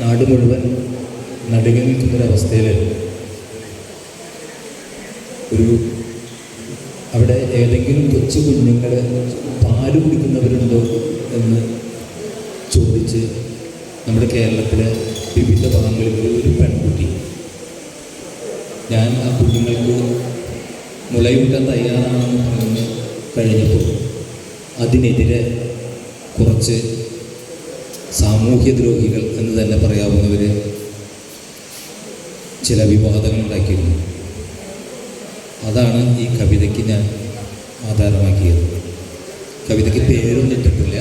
നാട് മുഴുവൻ നടുങ്ങി നിൽക്കുന്നൊരവസ്ഥയിൽ ഒരു അവിടെ ഏതെങ്കിലും കൊച്ചു കുഞ്ഞുങ്ങൾ പാൽ കുടിക്കുന്നവരുണ്ടോ എന്ന് ചോദിച്ച് നമ്മുടെ കേരളത്തിലെ വിവിധ ഭാഗങ്ങളിൽ ഒരു പെൺകുട്ടി. ഞാൻ ആ കുഞ്ഞുങ്ങൾക്ക് മുലയൂട്ടാൻ തയ്യാറാണെന്ന് പറഞ്ഞ് കഴിഞ്ഞപ്പോൾ അതിനെതിരെ കുറച്ച് സാമൂഹ്യദ്രോഹികൾ എന്ന് തന്നെ പറയാവുന്നവർ ചില വിവാദങ്ങൾ ഉണ്ടാക്കിയിരുന്നു അതാണ് ഈ കവിതയ്ക്ക് ഞാൻ ആധാരമാക്കിയത്. കവിതയ്ക്ക് പേരൊന്നും ഇട്ടിട്ടില്ല.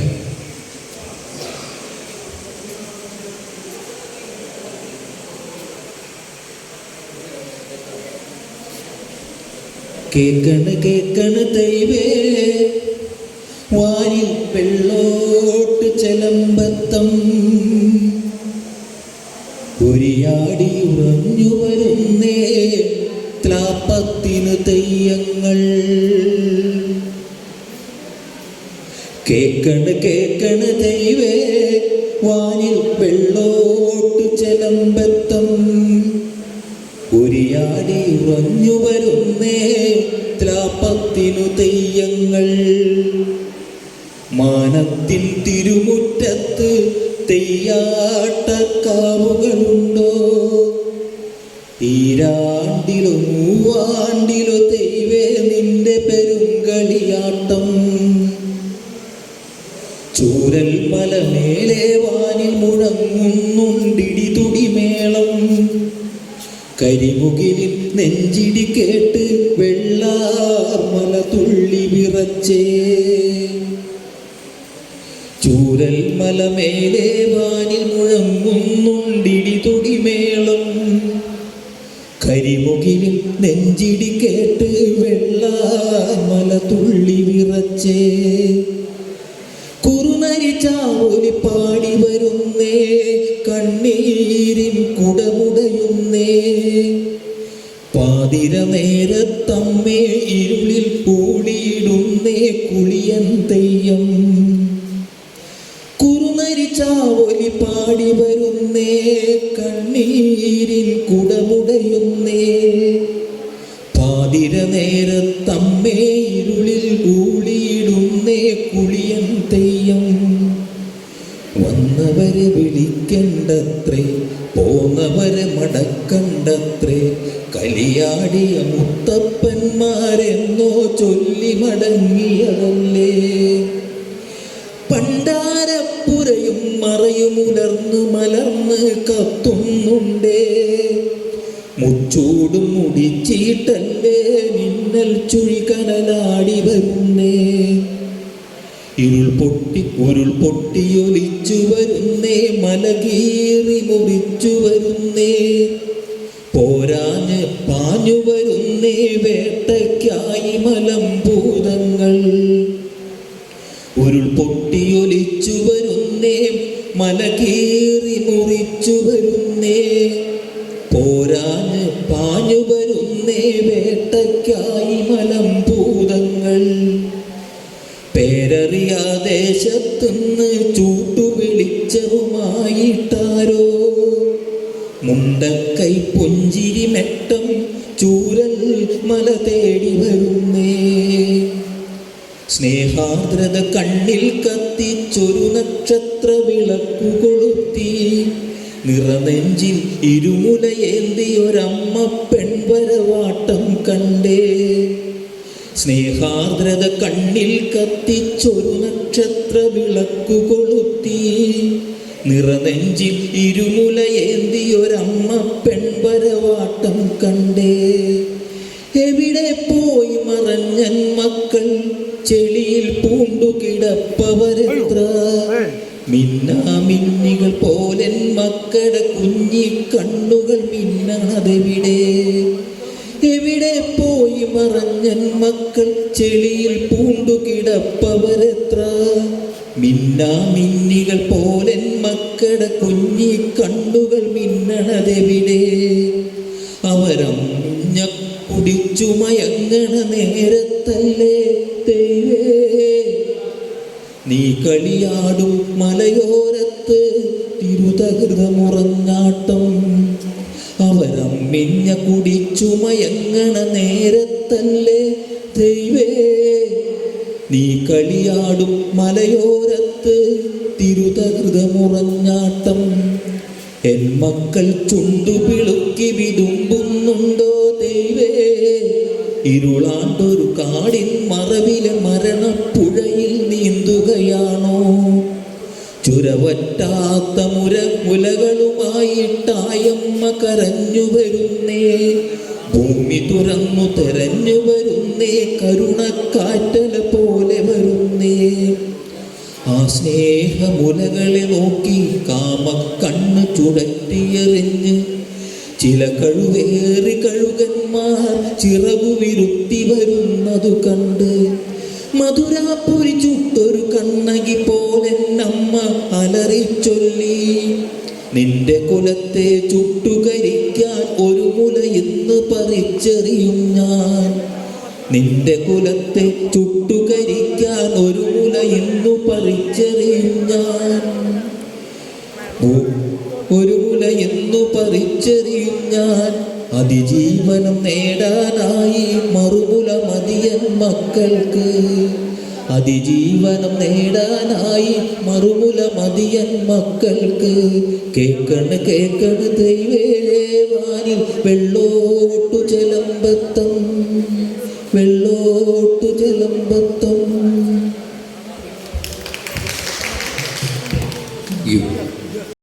കേക്കണ് കേക്കണ് ദൈവേ വാരിൽ വെള്ളോട്ട് ഉരിയാടി ഉറഞ്ഞു വരുന്നേ ത്ലാപ്പത്തിനു തെയ്യങ്ങൾ. കേക്കണ് കേക്കണ് ദൈവേ വാനിൽ വെള്ളോട്ട് ചെലമ്പത്തം. ഉരിയാടി ഉറഞ്ഞു വരുന്നേ ത്ലാപ്പത്തിനു തെയ്യങ്ങൾ. മാനത്തിൻ തിരുമുറ്റത്ത് തെയ്യാട്ടക്കാവുകളുണ്ടോ? ഈരാണ്ടിലോ മൂവാണ്ടിലോ തെയ്വേ നിന്റെ പെരുങ്കളിയാട്ടം. ചൂരൽ മലമേലെ വാനിൽ മുഴങ്ങുന്നുണ്ടിടി തുടിമേളം. കരിമുകിലിൽ നെഞ്ചിടി കേട്ട് വെള്ളാർമല തുള്ളി വിറച്ചേ. മലമേലെ വാനിൽ മുഴങ്ങുന്നുണ്ടിടി തുടിമേളം. കരിമുകിലിൽ നെഞ്ചിടി കേട്ട് വെള്ളാർമല തുള്ളി വിറച്ചേ. കുറുനരി ചാവൊലി പാടി വരുന്നേ കണ്ണീരിൻ കുടമുടയുന്നേ. പാതിര നേരത്തമ്മേ ഇരുളിൽ കൂടിയിടുന്നേ കുളിയൻ തെയ്യം. ചാവൊലി പാടി വരുന്നേ കണ്ണീരിൽ കുടമുടയുന്നേ പാതിര നേരത്തമ്മേ ഇരുളിൽ കൂളിയിടുന്നേ കുളിയൻ തെയ്യം. വന്നവരെ വിളിക്കണ്ടത്രേ പോന്നവരെ മടക്കണ്ടത്രേ കലിയാടിയ മുത്തപ്പന്മാരെന്നോ ചൊല്ലി മടങ്ങിയതല്ലേ. മറയും ഉലർന്ന് മലർന്ന് കത്തുന്നുണ്ടേ. മുച്ചൂടും മുടിച്ചീട്ടല്ലേ മിന്നൽ ചുഴി കനലാടി വരുന്നേ. ഇരുൾ പൊട്ടി ഉരുൾ പൊട്ടിയൊലിച്ചു വരുന്നേ. മലകീറി മുറിച്ചു വരുന്നേ. പോരാഞ്ഞ് പാഞ്ഞു വരുന്നേ. വേട്ടയ്ക്കായി മലമ്പൂതങ്ങൾ ഉരുൾ പൊട്ടിയൊലി മലകീറി മുറിച്ചു വരുന്നേ പോരാന് പാഞ്ഞു വരുന്നേ വേട്ടയ്ക്കായി മലമ്പൂതങ്ങൾ പേരറിയ ദേശത്തുനിന്ന് ചൂട്ടുവിളിച്ചതുമായിട്ടാരോ മുണ്ടക്കൈ പുഞ്ചിരി മെട്ടം ചൂരൽ മല തേടി വരുന്നേ. സ്നേഹാർദ്രത കണ്ണിൽ കത്തിച്ചൊരു നക്ഷത്ര വിളക്കു കൊളുത്തി നിറനെഞ്ചിൽ ഇരുമുലയേന്തിയൊരമ്മ പെൺവരവാട്ടം കണ്ടേ. സ്നേഹാർദ്രത കണ്ണിൽ കത്തിച്ചൊരു നക്ഷത്ര വിളക്കു കൊളുത്തി നിറനെഞ്ചിൽ ഇരുമുലയേന്തിയൊരമ്മ പെൺവരവാട്ടം കണ്ടേ. എവിടെ പോയി മറഞ്ഞൻ മക്കൾ? ചെളിയിൽ പൂണ്ടു കിടപ്പവരെത്ര? മിന്നാമിന്നികൾ പോലൻ മക്കളുടെ കുഞ്ഞി കണ്ണുകൾ മിന്നാതെവിടെ? എവിടെ പോയി മറഞ്ഞൻ മക്കൾ? ചെളിയിൽ പൂണ്ടു കിടപ്പവരെത്ര? മിന്നാമിന്നികൾ പോലൻ മക്കളുടെ കുഞ്ഞി കണ്ണുകൾ മിന്നണതെവിടെ? അവരമ്മിഞ്ഞ കുടിച്ചു മയങ്ങണ നേരത്തല്ലേ ദൈവേ. നീ കളിയാടും മലയോരത്ത് തിരുതകൃതമുറഞ്ഞാട്ടം അവരമ്മിഞ്ഞ കുടിച്ചുമയങ്ങണ നേരത്തല്ലേ ദൈവേ. നീ കളിയാടും മലയോരത്ത് തിരുതകൃതമുറങ്ങാട്ടം. എൻ മക്കൾ ചുണ്ടുപിളുക്കി വിതുമ്പുന്നുണ്ടോ ദൈവേ? ഇരുളാണ്ടൊരു കാടിൻ മറവിലെ മരണപ്പുഴയിൽ നീന്തുകയാണോ? ചുരവറ്റാത്ത മുര മുലകളുമായിട്ടായമ്മ കരഞ്ഞു വരുന്നേ. ഭൂമി തുറന്നു തെരഞ്ഞു വരുന്നേ കരുണക്കാറ്റല പോലെ വരുന്നേ. ആ സ്നേഹമുലകളെ നോക്കി കാമ കണ്ണ് ചുടറ്റിയെറിഞ്ഞ് ചില കഴുവേറി കഴുകന്മാർ ചിറകു വിരുത്തി വരുന്നതു കണ്ട് മധുരാപ്പുരി ചുട്ടൊരു കണ്ണകി പോലെ നമ്മ അലറിച്ചൊല്ലി നിന്റെ കുലത്തെ ചുട്ടുകരിക്കാൻ ഒരു മുല ഇന്ന് പറിച്ചെറിയും ഞാൻ. നിന്റെ കുലത്തെ ചുട്ടുകരിക്കാൻ ഒരു മുല ഇന്നു പറിച്ചെറിയും ഞാൻ. ഒരു മുല എന്നു പറിച്ചെറിയും ഞാൻ. അതിജീവനം നേടാനായി മറുമുല മതിയൻ മക്കൾക്ക്. അതിജീവനം നേടാനായി മറുമുല മതിയൻ മക്കൾക്ക്. കേക്കണ് കേക്കണ് ദൈവേ വാനിൽ വെള്ളോ